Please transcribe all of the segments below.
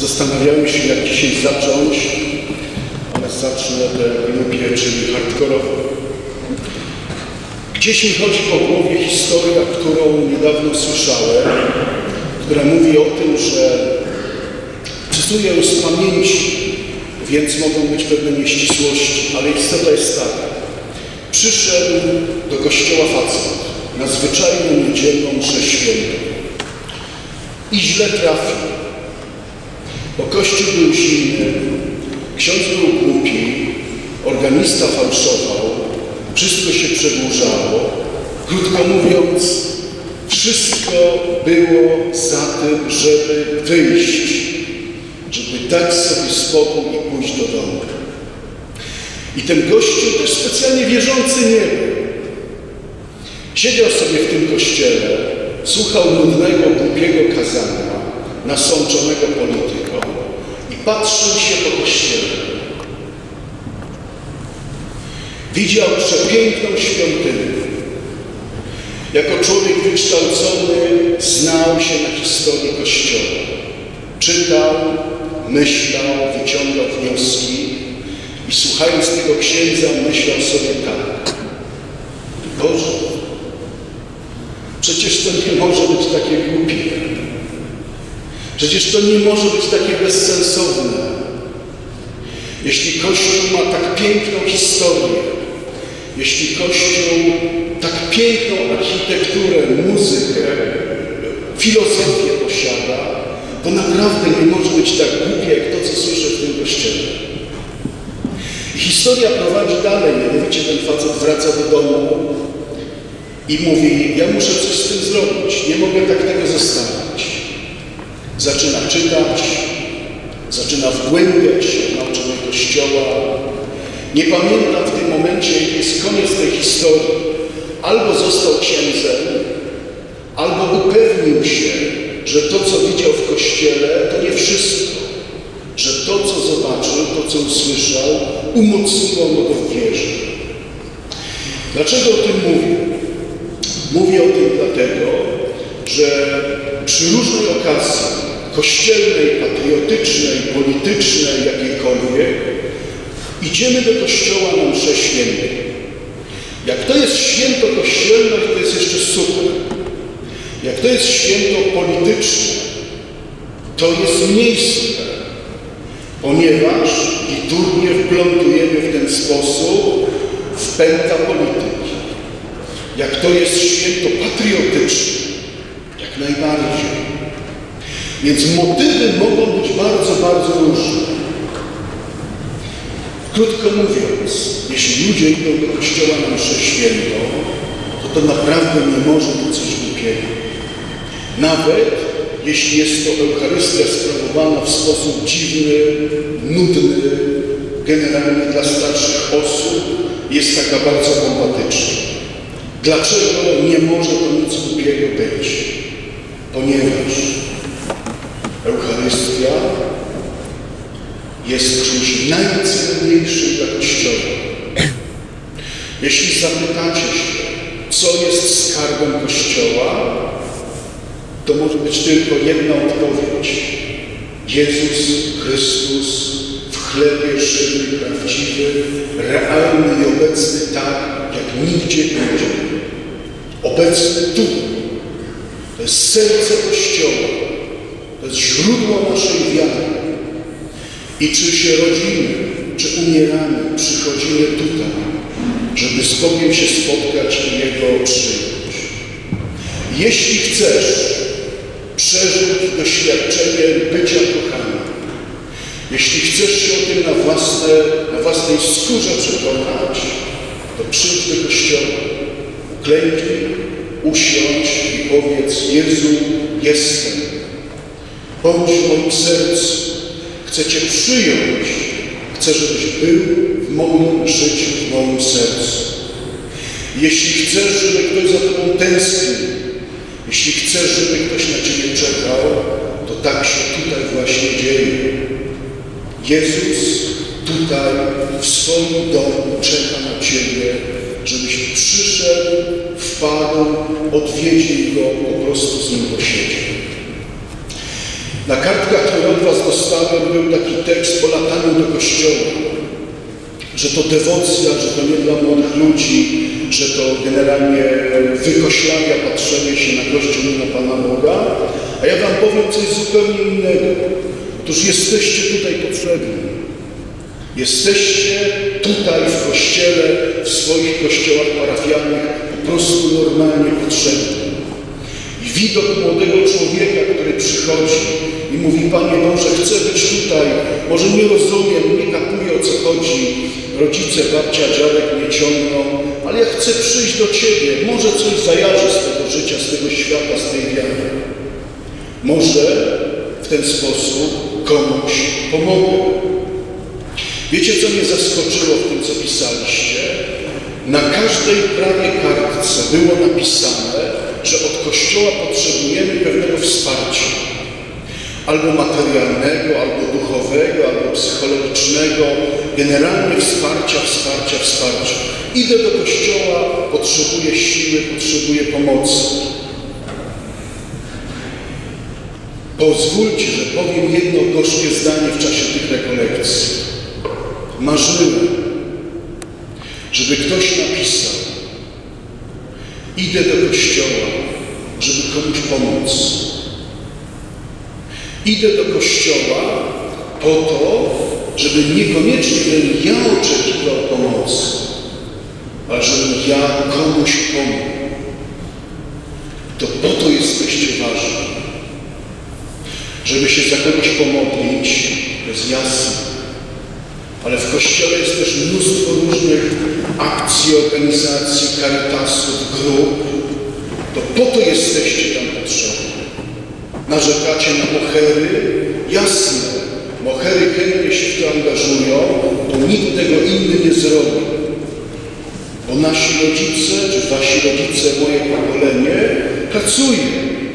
Zastanawiałem się, jak dzisiaj zacząć, ale zacznę tę lubię, czyli hardkorowo. Gdzieś mi chodzi po głowie historia, którą niedawno słyszałem, która mówi o tym, że cytuję ją z pamięci, więc mogą być pewne nieścisłości, ale istota jest taka. Przyszedł do kościoła facet na zwyczajną niedzielną mszę świętą i źle trafił, bo kościół był zimny, ksiądz był głupi, organista fałszował, wszystko się przedłużało. Krótko mówiąc, wszystko było za tym, żeby wyjść, żeby dać sobie spokój i pójść do domu. I ten gościu też specjalnie wierzący nie był. Siedział sobie w tym kościele, słuchał nudnego, głupiego kazania, nasączonego polityką patrzył się po kościele. Widział przepiękną świątynię. Jako człowiek wykształcony znał się na historii Kościoła. Czytał, myślał, wyciągał wnioski i słuchając tego księdza myślał sobie tak. Boże, przecież to nie może być takie głupie. Przecież to nie może być takie bezsensowne. Jeśli Kościół ma tak piękną historię, jeśli Kościół tak piękną architekturę, muzykę, filozofię posiada, to naprawdę nie może być tak głupie, jak to, co słyszę w tym Kościele. Historia prowadzi dalej, mianowicie ten facet wraca do domu i mówi, ja muszę coś z tym zrobić, nie mogę tak tego zostawić. Zaczyna czytać, zaczyna wgłębiać się w nauczanie Kościoła. Nie pamiętam w tym momencie, jaki jest koniec tej historii. Albo został księdzem, albo upewnił się, że to, co widział w Kościele, to nie wszystko. Że to, co zobaczył, to, co usłyszał, umocniło go w wierze. Dlaczego o tym mówię? Mówię o tym dlatego, że przy różnej okazji kościelnej, patriotycznej, politycznej, jakiejkolwiek, idziemy do kościoła na mszę świętą. Jak to jest święto kościelne, to jest jeszcze super. Jak to jest święto polityczne, to jest mniej super. Ponieważ liturgię wplątujemy w ten sposób w pęta polityki. Jak to jest święto patriotyczne, jak najbardziej. Więc motywy mogą być bardzo, bardzo różne. Krótko mówiąc, jeśli ludzie idą do kościoła na mszę świętą, to to naprawdę nie może być coś głupiego. Nawet jeśli jest to Eucharystia sprawowana w sposób dziwny, nudny, generalnie dla starszych osób, jest taka bardzo pompatyczna. Dlaczego nie może to nic głupiego być? Ponieważ Jest czymś najcenniejszym dla Kościoła. Jeśli zapytacie się, co jest skarbem Kościoła, to może być tylko jedna odpowiedź. Jezus Chrystus w chlebie żywy, prawdziwy, realny i obecny tak, jak nigdzie indziej. Obecny tu. To jest serce Kościoła. Jest źródło naszej wiary. I czy się rodzimy, czy umieramy, przychodzimy tutaj, żeby z Bogiem się spotkać i Jego przyjąć. Jeśli chcesz przeżyć doświadczenie bycia kochanym, jeśli chcesz się o tym na, własne, na własnej skórze przekonać, to przyjdź do Kościoła, uklęknij, usiądź i powiedz Jezu, jestem. Bądź w moim sercu. Chcę Cię przyjąć. Chcę, żebyś był w moim życiu, w moim sercu. Jeśli chcesz, żeby ktoś za Tobą tęsknił, jeśli chcesz, żeby ktoś na Ciebie czekał, to tak się tutaj właśnie dzieje. Jezus tutaj w swoim domu czeka na Ciebie, żebyś przyszedł, wpadł, odwiedził Go, po prostu z Nim posiedział. Na kartkach, które od Was dostałem, był taki tekst po lataniu do kościoła, że to dewocja, że to nie dla młodych ludzi, że to generalnie wykoślawia patrzenie się na Kościół i na Pana Boga. A ja Wam powiem coś zupełnie innego. Otóż jesteście tutaj potrzebni. Jesteście tutaj w Kościele, w swoich kościołach parafialnych po prostu normalnie potrzebni. I widok młodego człowieka, przychodzi i mówi, Panie Boże, chcę być tutaj, może nie rozumiem, nie kapuję o co chodzi, rodzice, babcia, dziadek mnie ciągną, ale ja chcę przyjść do Ciebie, może coś zajarzę z tego życia, z tego świata, z tej wiary. Może w ten sposób komuś pomogę. Wiecie, co mnie zaskoczyło w tym, co pisaliście? Na każdej prawie kartce było napisane, że od Kościoła potrzebujemy pewnego wsparcia. Albo materialnego, albo duchowego, albo psychologicznego. Generalnie wsparcia, wsparcia, wsparcia. Idę do Kościoła, potrzebuję siły, potrzebuję pomocy. Pozwólcie, że powiem jedno gorzkie zdanie w czasie tych rekolekcji. Marzyłem, żeby ktoś napisał, idę do kościoła, żeby komuś pomóc. Idę do kościoła po to, żeby niekoniecznie bym ja oczekiwał pomocy, ale żebym ja komuś pomógł. To po to jesteście ważni. Żeby się za kogoś pomodlić, to jest jasne. Ale w Kościele jest też mnóstwo różnych akcji, organizacji, karitasów, grup. To po to jesteście tam potrzebni. Narzekacie na mohery? Jasne. Mohery chętnie się w to angażują, to nikt tego inny nie zrobi. Bo nasi rodzice, czy wasi rodzice, moje pokolenie, pracuje.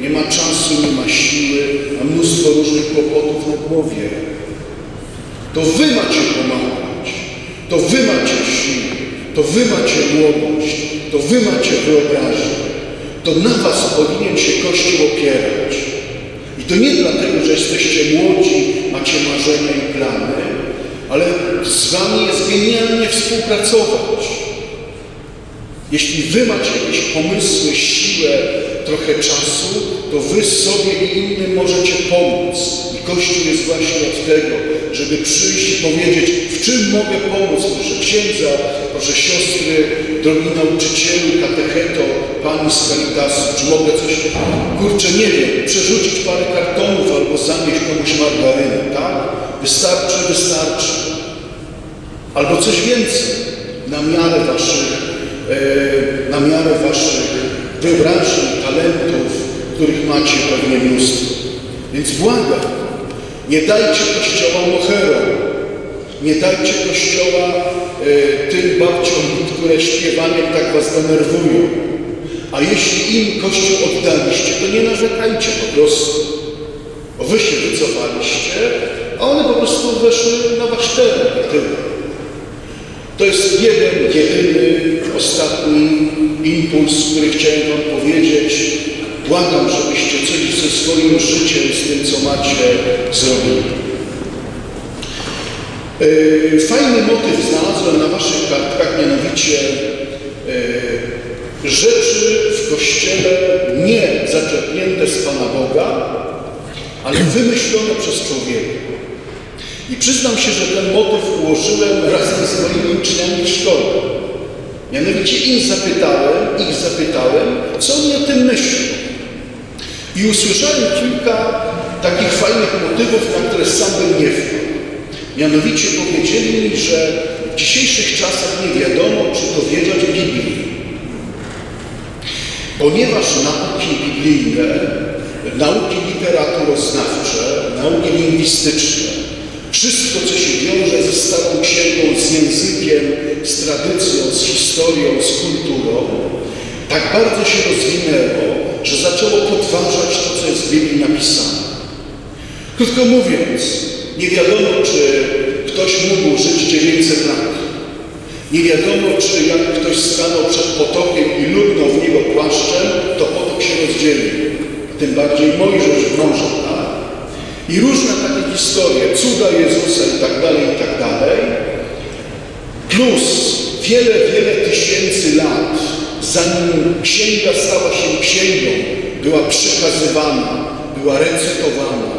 Nie ma czasu, nie ma siły, ma mnóstwo różnych kłopotów na głowie. To wy macie pomagać, to wy macie siłę, to wy macie młodość, to wy macie wyobraźnię. To na was powinien się Kościół opierać. I to nie dlatego, że jesteście młodzi, macie marzenia i plany, ale z wami jest genialnie współpracować. Jeśli wy macie jakieś pomysły, siłę, trochę czasu, to wy sobie i innym możecie pomóc. I Kościół jest właśnie od tego, żeby przyjść i powiedzieć, w czym mogę pomóc, proszę księdza, proszę siostry, drogi nauczycielu, katecheto, pani z Caritasu, czy mogę coś, kurczę, nie wiem, przerzucić parę kartonów albo zanieść komuś margarynę, tak? Wystarczy, wystarczy. Albo coś więcej, na miarę waszych, e, na miarę waszych wyobrażeń, talentów, których macie pewnie mnóstwo. Więc błagam, nie dajcie Kościoła moherom, nie dajcie Kościoła e, tym babciom, które śpiewaniem tak was denerwują. A jeśli im Kościół oddaliście, to nie narzekajcie po prostu. Bo wy się wycofaliście, a one po prostu weszły na wasz teren. To jest jeden, jedyny, ostatni impuls, który chciałem wam powiedzieć. Błagam, żebyście coś ze swoim życiem, z tym, co macie, zrobili. Yy, Fajny motyw znalazłem na waszych kartkach, mianowicie yy, rzeczy w Kościele nie zaczerpnięte z Pana Boga, ale wymyślone przez człowieka. I przyznam się, że ten motyw ułożyłem razem z moimi uczniami w szkole. Mianowicie im zapytałem, ich zapytałem, co oni o tym myślą. I usłyszałem kilka takich fajnych motywów, na które sam bym nie wpadł. Mianowicie powiedzieli mi, że w dzisiejszych czasach nie wiadomo, czy dowiedzieć Biblii. Ponieważ nauki biblijne, nauki literaturoznawcze, nauki lingwistyczne, wszystko, co się wiąże ze Starą Księgą, z językiem, z tradycją, z historią, z kulturą, tak bardzo się rozwinęło, że zaczęło podważać to, co jest w Biblii napisane. Krótko mówiąc, nie wiadomo, czy ktoś mógł żyć 900 lat. Nie wiadomo, czy jak ktoś stanął przed potokiem i ludnął w niego płaszczem, to potok się rozdzielił. Tym bardziej Mojżesz w morzu, tak? I różne takie historie, cuda Jezusa i tak dalej, i tak dalej. Plus wiele, wiele tysięcy lat, zanim księga stała się księgą, była przekazywana, była recytowana,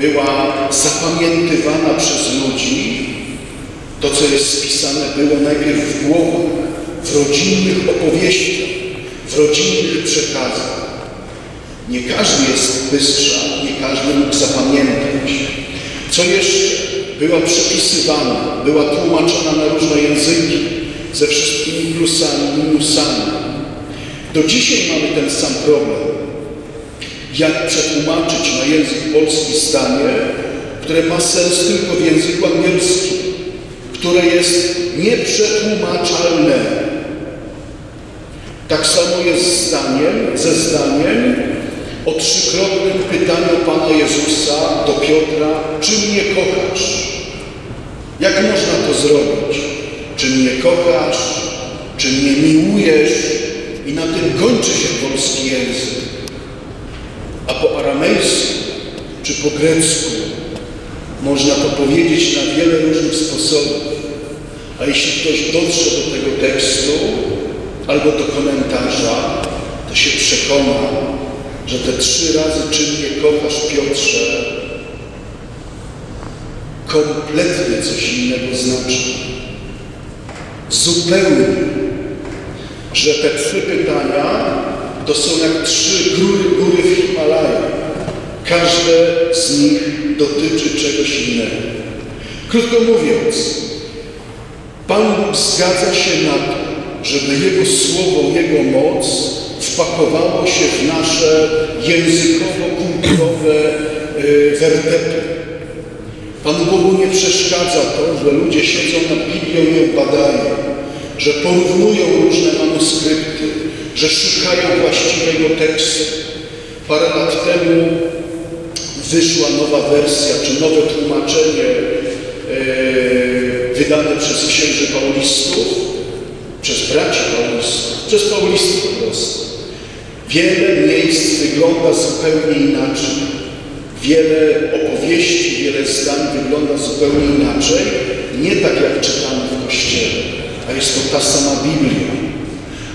była zapamiętywana przez ludzi, to, co jest spisane, było najpierw w głowach, w rodzinnych opowieściach, w rodzinnych przekazach. Nie każdy jest bystrzak, nie każdy mógł zapamiętać. Co jeszcze? Była przepisywana, była tłumaczona na różne języki, ze wszystkimi plusami, minusami. Do dzisiaj mamy ten sam problem. Jak przetłumaczyć na język polski zdanie, które ma sens tylko w języku angielskim, które jest nieprzetłumaczalne. Tak samo jest zdaniem, ze zdaniem o trzykrotnym pytaniu Pana Jezusa do Piotra, czy mnie kochasz? Jak można to zrobić? Czy mnie kochasz? Czy mnie miłujesz? I na tym kończy się polski język. A po aramejsku czy po grecku można to powiedzieć na wiele różnych sposobów. A jeśli ktoś dotrze do tego tekstu albo do komentarza, to się przekona, że te trzy razy czy mnie kochasz, Piotrze, kompletnie coś innego znaczy. Zupełnie. Że te trzy pytania to są jak trzy góry, góry w Himalajach. Każde z nich dotyczy czegoś innego. Krótko mówiąc, Pan Bóg zgadza się na to, żeby Jego Słowo, Jego moc wpakowało się w nasze językowo-kulturowe yy, wertepy. Panu Bogu nie przeszkadza to, że ludzie siedzą nad Biblią i ją badają, że porównują różne manuskrypty, że szukają właściwego tekstu. Parę lat temu wyszła nowa wersja, czy nowe tłumaczenie yy, wydane przez księży paulistów, przez braci paulistów, przez paulistów po prostu. Wiele miejsc wygląda zupełnie inaczej. Wiele opowieści, wiele zdań wygląda zupełnie inaczej. Nie tak jak czytamy w Kościele, a jest to ta sama Biblia.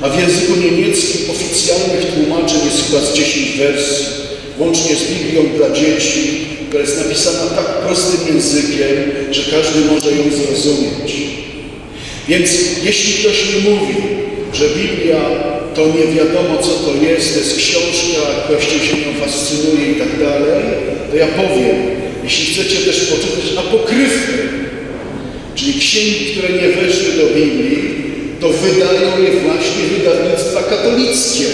A w języku niemieckim oficjalnych tłumaczeń jest chyba z 10 wersji, łącznie z Biblią dla dzieci, która jest napisana tak prostym językiem, że każdy może ją zrozumieć. Więc jeśli ktoś mi mówi, że Biblia to nie wiadomo co to jest, to jest książka, Kościół się nią fascynuje i tak dalej, to ja powiem, jeśli chcecie też poczytać apokryfy, czyli księgi, które nie weszły do Biblii, to wydają je właśnie wydawnictwa katolickie.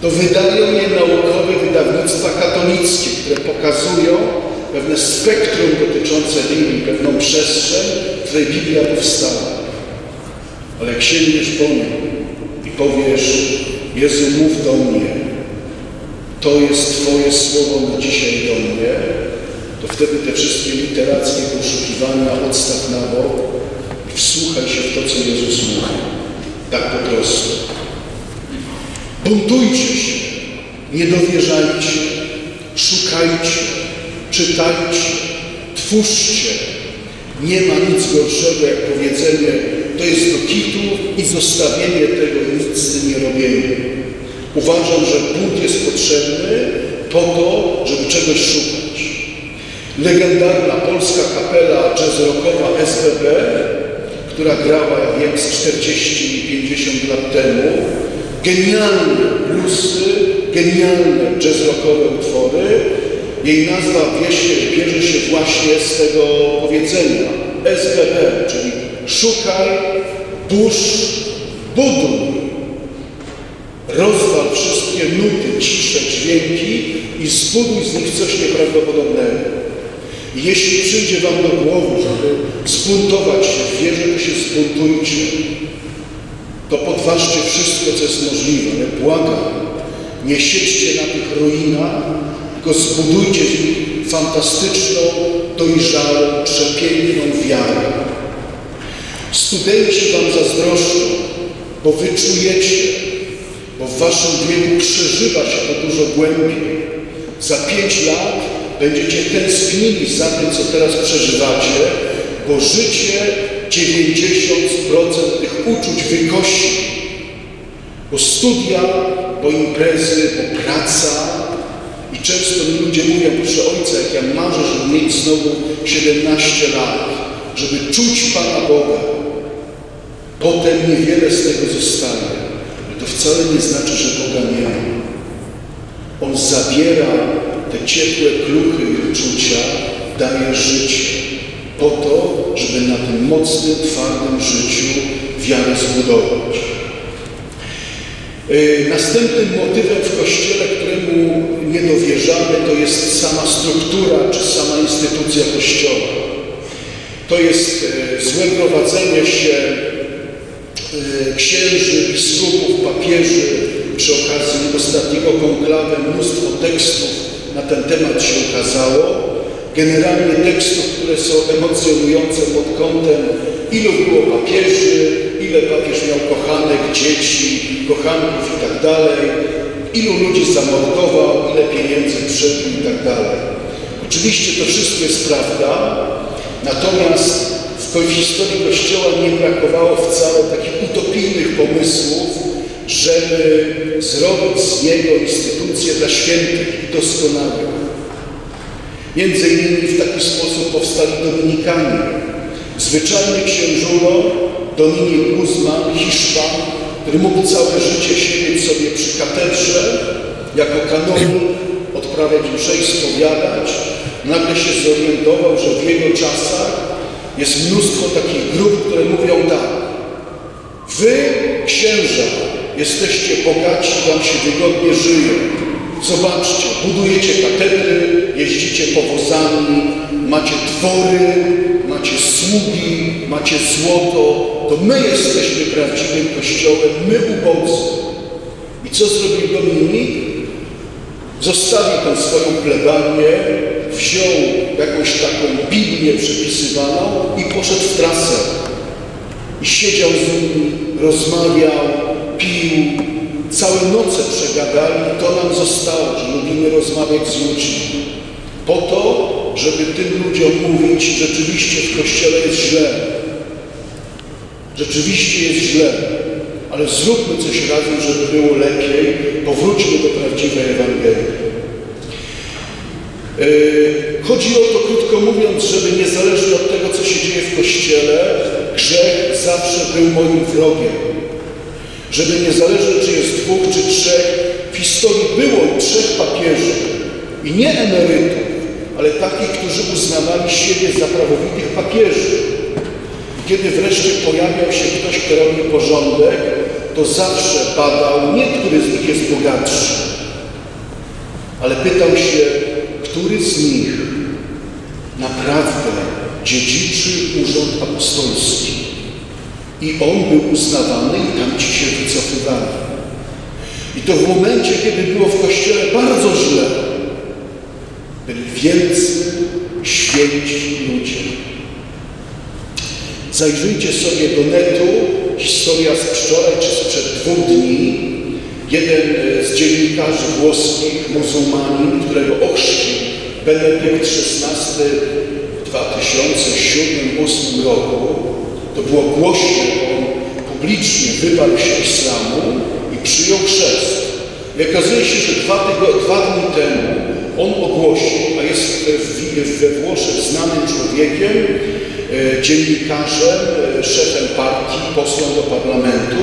To wydają je naukowe wydawnictwa katolickie, które pokazują pewne spektrum dotyczące Biblii, pewną przestrzeń, w której Biblia powstała. Ale sięgniesz po nią i powiesz, Jezu, mów do mnie, to jest Twoje słowo na dzisiaj do mnie, to wtedy te wszystkie literackie poszukiwania odstaw na bok i wsłuchaj się w to, co Jezus mówi. Tak po prostu. Buntujcie się, nie dowierzajcie, szukajcie, czytajcie, twórzcie. Nie ma nic gorszego jak powiedzenie, to jest do kitu i zostawienie tego nic z tym nie robienie. Uważam, że bunt jest potrzebny po to, żeby czegoś szukać. Legendarna polska kapela jazz rockowa SBB, która grała, ja wiem, z 40-50 lat temu, genialne bluesy, genialne jazz rockowe utwory. Jej nazwa bierze się właśnie z tego powiedzenia SBB, czyli szukaj, burz, buduj. Rozwal wszystkie nuty, cisze, dźwięki i zbuduj z nich coś nieprawdopodobnego. Jeśli przyjdzie wam do głowy, żeby zbuntować się w wierze, to się zbuntujcie. To podważcie wszystko, co jest możliwe, ale błagam, nie siedźcie na tych ruinach, tylko zbudujcie z nich fantastyczną, dojrzałą, przepiękną wiarę. Studenci wam zazdroszczą, bo wy czujecie, bo w waszym wieku przeżywa się to dużo głębiej. Za pięć lat będziecie tęsknili za tym, co teraz przeżywacie, bo życie 90% tych uczuć wykosi. Bo studia, bo imprezy, bo praca. I często mi ludzie mówią, proszę Ojca, jak ja marzę, żeby mieć znowu 17 lat, żeby czuć Pana Boga. Potem niewiele z tego zostaje. To wcale nie znaczy, że Boga nie ma. On zabiera te ciepłe kluchy i uczucia, daje życie. Po to, żeby na tym mocnym, twardym życiu wiarę zbudować. Yy, następnym motywem w Kościele, któremu nie dowierzamy, to jest sama struktura czy sama instytucja Kościoła. To jest yy, złe prowadzenie się yy, księży, biskupów, papieży. Przy okazji ostatniego konklawy mnóstwo tekstów na ten temat się ukazało. Generalnie tekstów, które są emocjonujące pod kątem ilu było papieży, ile papież miał kochanek, dzieci, kochanków i tak dalej, ilu ludzi zamordował, ile pieniędzy przebił i tak dalej. Oczywiście to wszystko jest prawda, natomiast w historii Kościoła nie brakowało wcale takich utopijnych pomysłów, żeby zrobić z niego instytucję dla świętych i doskonałych. Między innymi w taki sposób powstali Dominikanie. Zwyczajny księżulo Dominik Guzman, Hiszpan, który mógł całe życie siedzieć sobie przy katedrze, jako kanonik odprawiać msze i spowiadać, nagle się zorientował, że w jego czasach jest mnóstwo takich grup, które mówią tak. Wy, księża, jesteście bogaci, wam się wygodnie żyje. Zobaczcie, budujecie katedry, jeździcie powozami, macie dwory, macie sługi, macie złoto, to my jesteśmy prawdziwym Kościołem, my ubodzy. I co zrobił Dominik? Zostawił tę swoją plebanię, wziął jakąś taką Biblię przepisywaną i poszedł w trasę. I siedział z nimi, rozmawiał, pił, całe noce przegadali, to nam zostało, że lubimy rozmawiać z ludźmi. Po to, żeby tym ludziom mówić, rzeczywiście w Kościele jest źle. Rzeczywiście jest źle, ale zróbmy coś razem, żeby było lepiej. Powróćmy do prawdziwej Ewangelii. Yy, chodzi o to, krótko mówiąc, żeby niezależnie od tego, co się dzieje w Kościele, grzech zawsze był moim wrogiem. Żeby niezależnie, czy jest dwóch, czy trzech, w historii było trzech papieży i nie emerytów, ale takich, którzy uznawali siebie za prawowitych papieży. I kiedy wreszcie pojawiał się ktoś, kto robi porządek, to zawsze badał, nie który z nich jest bogatszy, ale pytał się, który z nich naprawdę dziedziczy urząd apostolski. I on był uznawany i tamci się wycofywali. I to w momencie, kiedy było w Kościele bardzo źle, byli wielcy, święci ludzie. Zajrzyjcie sobie do netu, historia z wczoraj czy sprzed dwóch dni. Jeden z dziennikarzy włoskich, muzułmanin, którego ochrzcił Benedykt XVI w 2007-2008 roku, to było głośne, on publicznie wyparł się islamu i przyjął chrzest. I okazuje się, że dwa, dwa dni temu on ogłosił, a jest we Włoszech znanym człowiekiem, e, dziennikarzem, e, szefem partii, posłem do parlamentu,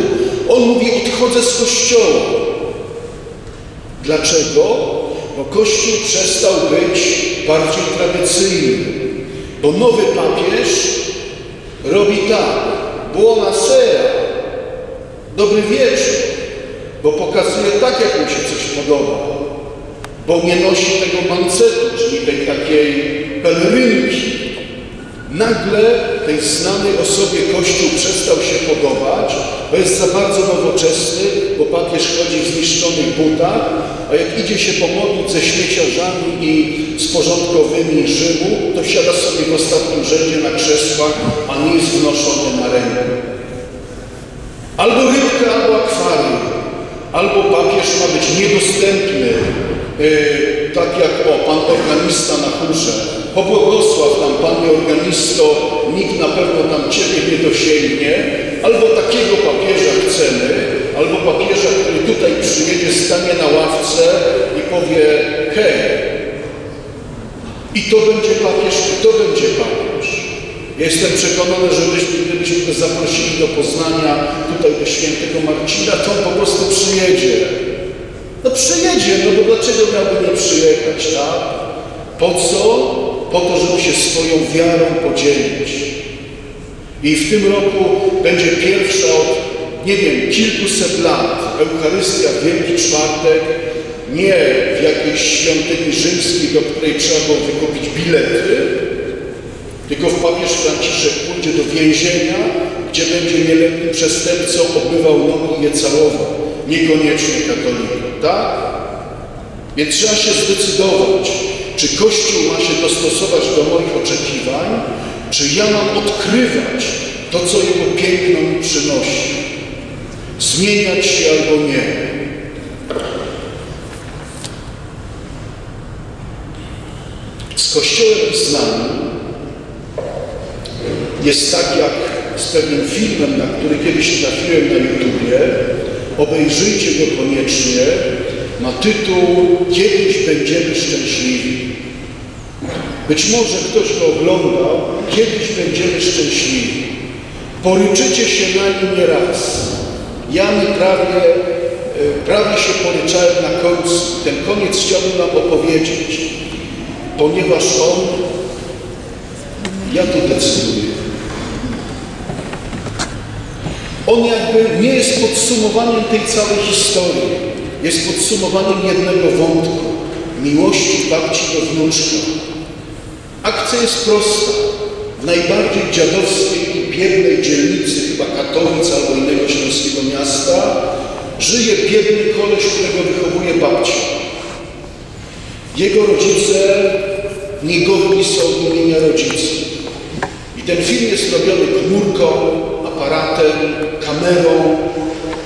on mówi, odchodzę z kościoła. Dlaczego? Bo kościół przestał być bardziej tradycyjny. Bo nowy papież robi tak, buona sera, dobry wieczór, bo pokazuje tak, jak mu się coś podoba, bo nie nosi tego mancetu, czyli tej takiej pelerynki. Nagle tej znanej osobie Kościół przestał się podobać, bo jest za bardzo nowoczesny, bo papież chodzi w zniszczonych butach, a jak idzie się pomodlić ze śmieciarzami i z porządkowymi Rzymu, to siada sobie w ostatnim rzędzie na krzesłach, a nie jest wnoszony na rękę. Albo rybka, albo akwarium. Albo papież ma być niedostępny Yy, tak jak o, pan organista na chórze, pobłogosław nam Panie organisto, nikt na pewno tam Ciebie nie dosięgnie, albo takiego papieża chcemy, albo papieża, który tutaj przyjedzie, stanie na ławce i powie hej, i to będzie papież, i to będzie papież. Ja jestem przekonany, że byśmy, gdybyśmy go zaprosili do Poznania, tutaj do świętego Marcina, to on po prostu przyjedzie. No przyjedzie, no bo dlaczego miałby nie przyjechać, tak? Po co? Po to, żeby się swoją wiarą podzielić. I w tym roku będzie pierwsza od, nie wiem, kilkuset lat Eucharystia Wielki Czwartek, nie w jakiejś świątyni rzymskiej, do której trzeba było wykupić bilety, tylko w papież Franciszek pójdzie do więzienia, gdzie będzie nieletnim przestępcą obywał nogi i je całował. Niekoniecznie katolikiem, tak? Więc trzeba się zdecydować, czy Kościół ma się dostosować do moich oczekiwań, czy ja mam odkrywać to, co Jego piękno mi przynosi. Zmieniać się albo nie. Z Kościołem znanym jest tak jak z pewnym filmem, na który kiedyś trafiłem na YouTubie. Obejrzyjcie go koniecznie. Ma tytuł Kiedyś będziemy szczęśliwi. Być może ktoś go oglądał. Kiedyś będziemy szczęśliwi. Poryczycie się na nim nie raz. Ja mi prawie, prawie się poryczałem na końcu. Ten koniec chciałbym Wam opowiedzieć, ponieważ on, ja to decyduję. On jakby nie jest podsumowaniem tej całej historii. Jest podsumowaniem jednego wątku. Miłości babci do wnuczka. Akcja jest prosta. W najbardziej dziadowskiej i biednej dzielnicy, chyba Katowic albo innego śląskiego miasta, żyje biedny koleś, którego wychowuje babcia. Jego rodzice niegodni są imienia rodziców. I ten film jest robiony komórką, aparatem, kamerą,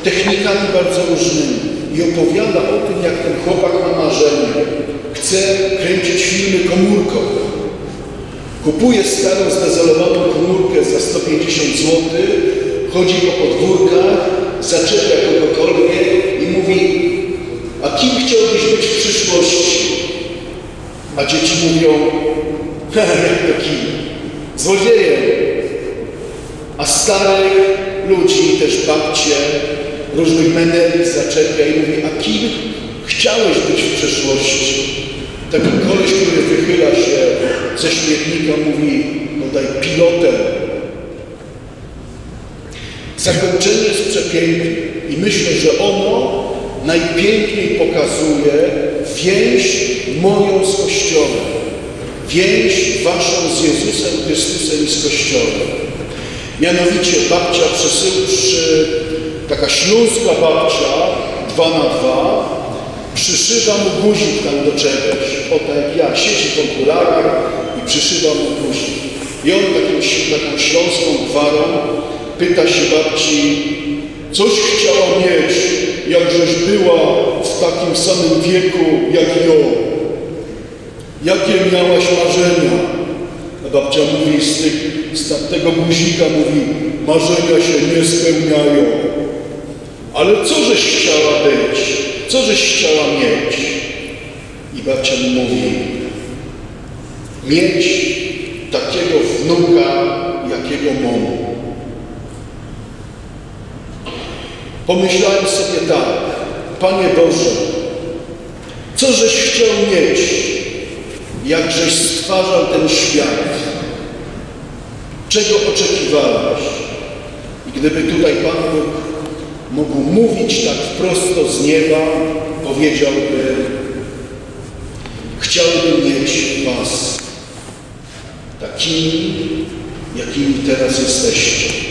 technikami bardzo różnymi i opowiada o tym, jak ten chłopak ma marzenie. Chce kręcić filmy komórką. Kupuje starą, zdezolowaną komórkę za 150 zł, chodzi po podwórkach, zaczepia kogokolwiek i mówi a kim chciałbyś być w przyszłości? A dzieci mówią, jak to kim? Złodziejem. A starych ludzi, też babcie, różnych meneli zaczepia i mówi, a kim chciałeś być w przeszłości? Taki koleś, który wychyla się ze śmietnika, mówi, no daj pilotem. Zakończenie jest przepiękne i myślę, że ono najpiękniej pokazuje więź moją z Kościołem. Więź waszą z Jezusem Chrystusem i z Kościołem. Mianowicie babcia przesyłczy, taka śląska babcia, dwa na dwa, przyszywa mu guzik tam do czegoś. O tak jak ja, siedzi w okularach i przyszywa mu guzik. I on taką, taką śląską gwarą pyta się babci, coś chciała mieć, jakżeś była w takim samym wieku jak ją. Jakie miałaś marzenia? A babcia mówi z, tych, z tamtego guzika, mówi, marzenia się nie spełniają. Ale co żeś chciała być? Co żeś chciała mieć? I babcia mu mówi, mieć takiego wnuka, jakiego mam. Pomyślałem sobie tak, Panie Boże, co żeś chciał mieć, jakżeś stwarzał ten świat? Czego oczekiwałeś? I gdyby tutaj Pan Bóg mógł mówić tak prosto z nieba, powiedziałby, chciałbym mieć Was takimi, jakimi teraz jesteście.